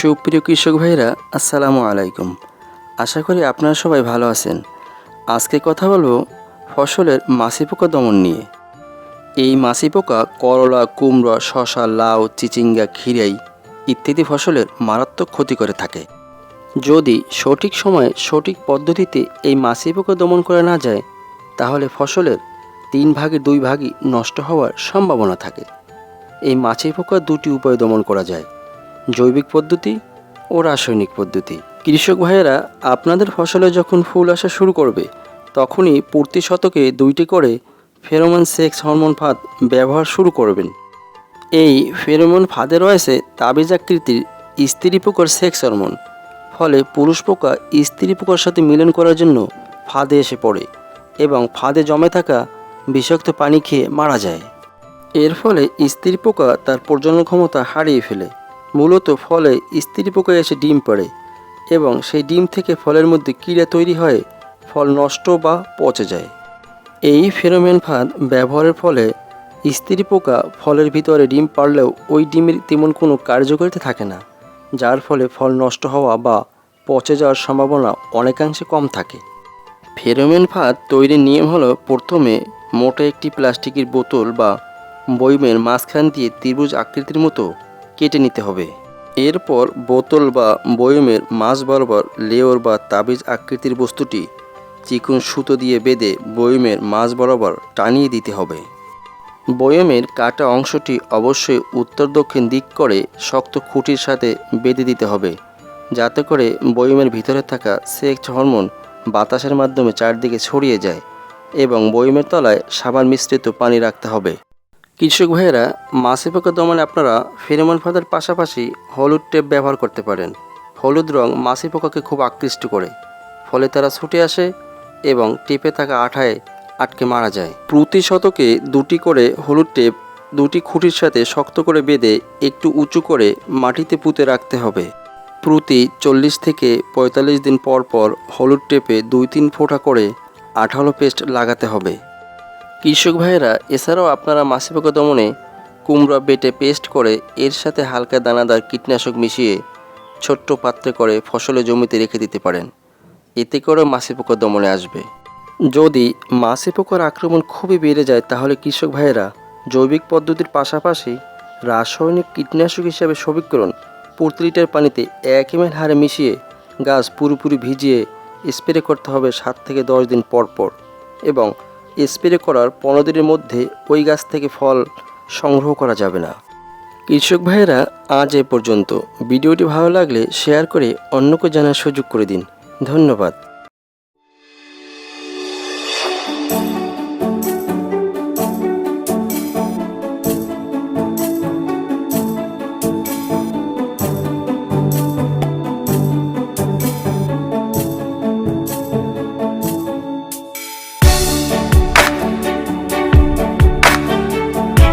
সুপ্রিয় কৃষক ভাইরা আসসালামু আলাইকুম। আশা করি আপনারা সবাই ভালো আছেন। আজকে কথা বলব ফসলের মাছি পোকা দমন নিয়ে। এই মাছি পোকা করলা, কুমড়া শশা লাউ, চিচিঙ্গা খিরাই ইত্যাদি ফসলের মারাত্মক ক্ষতি করে থাকে। যদি সঠিক সময়ে সঠিক পদ্ধতিতে এই মাছি পোকা দমন করা না যায়, তাহলে ফসলের তিন ভাগে দুই ভাগই নষ্ট হওয়ার সম্ভাবনা থাকে। এই মাছি পোকা দুটি উপায় দমন করা যায়। জৈবিক পদ্ধতি ও রাসায়নিক পদ্ধতি। কৃষক ভাইয়েরা, আপনাদের ফসলে যখন ফুল আসা শুরু করবে, তখনই প্রতি শতকে দুইটি করে ফেরোমন সেক্স হরমোন ফাঁদ ব্যবহার শুরু করবেন। এই ফেরোমন ফাঁদে রয়েছে তাবিজ আকৃতির স্ত্রী পোকার সেক্স হরমোন। ফলে পুরুষ পোকা স্ত্রী পোকার সাথে মিলন করার জন্য ফাঁদে এসে পড়ে এবং ফাঁদে জমে থাকা বিষাক্ত পানি খেয়ে মারা যায়। এর ফলে স্ত্রী পোকা তার প্রজনন ক্ষমতা হারিয়ে ফেলে। মূলত ফলে স্ত্রী পোকা এসে ডিম পাড়ে এবং সেই ডিম থেকে ফলের মধ্যে কীড়া তৈরি হয়, ফল নষ্ট বা পচে যায়। এই ফেরোমেন ফাঁদ ব্যবহারের ফলে স্ত্রী পোকা ফলের ভিতরে ডিম পারলেও ওই ডিমের তেমন কোনো কার্যকারিতা থাকে না, যার ফলে ফল নষ্ট হওয়া বা পচে যাওয়ার সম্ভাবনা অনেকাংশে কম থাকে। ফেরোমেন ফাঁদ তৈরির নিয়ম হলো প্রথমে মোটা একটি প্লাস্টিকের বোতল বা বইমের মাঝখান দিয়ে ত্রিভুজ আকৃতির মতো কেটে নিতে হবে। এরপর বোতল বা বয়মের মাছ বরাবর লেয়র বা তাবিজ আকৃতির বস্তুটি চিকন সুতো দিয়ে বেঁধে বয়মের মাছ বরাবর টানিয়ে দিতে হবে। বয়মের কাটা অংশটি অবশ্যই উত্তর দক্ষিণ দিক করে শক্ত খুঁটির সাথে বেঁধে দিতে হবে, যাতে করে বয়মের ভিতরে থাকা সেক্স হরমোন বাতাসের মাধ্যমে চারদিকে ছড়িয়ে যায় এবং বয়মের তলায় সাবান মিশ্রিত পানি রাখতে হবে। কৃষক ভাইয়েরা মাছে পোকা দমনে আপনারা ফেরোমন ফাঁদের পাশাপাশি হলুদ টেপ ব্যবহার করতে পারেন। হলুদ রং মাছি পোকাকে খুব আকৃষ্ট করে। ফলে তারা ছুটে আসে এবং টেপে থাকা আঠায় আটকে মারা যায়। প্রতি শতকে দুটি করে হলুদ টেপ দুটি খুঁটির সাথে শক্ত করে বেঁধে একটু উঁচু করে মাটিতে পুঁতে রাখতে হবে। প্রতি চল্লিশ থেকে পঁয়তাল্লিশ দিন পর পর হলুদ টেপে দুই তিন ফোঁটা করে আঠালো পেস্ট লাগাতে হবে। কৃষক ভাইয়েরা, এছাড়াও আপনারা মাছি পোকা দমনে কুমড়া বেটে পেস্ট করে এর সাথে হালকা দানাদার কীটনাশক মিশিয়ে ছোট্ট পাত্রে করে ফসলের জমিতে রেখে দিতে পারেন। এতে করে মাছি পোকা দমনে আসবে। যদি মাছি পোকার আক্রমণ খুবই বেড়ে যায়, তাহলে কৃষক ভাইয়েরা জৈবিক পদ্ধতির পাশাপাশি রাসায়নিক কীটনাশক হিসাবে সমীকরণ প্রতি লিটার পানিতে এক এম হারে মিশিয়ে গাছ পুরোপুরি ভিজিয়ে স্প্রে করতে হবে সাত থেকে দশ দিন পর পর। এবং স্প্রে করার পনেরো দিনের মধ্যে ওই গাছ থেকে ফল সংগ্রহ করা যাবে না। কৃষক ভাইয়েরা, আজ এ পর্যন্ত। ভিডিওটি ভালো লাগলে শেয়ার করে অন্যকে জানার সুযোগ করে দিন। ধন্যবাদ।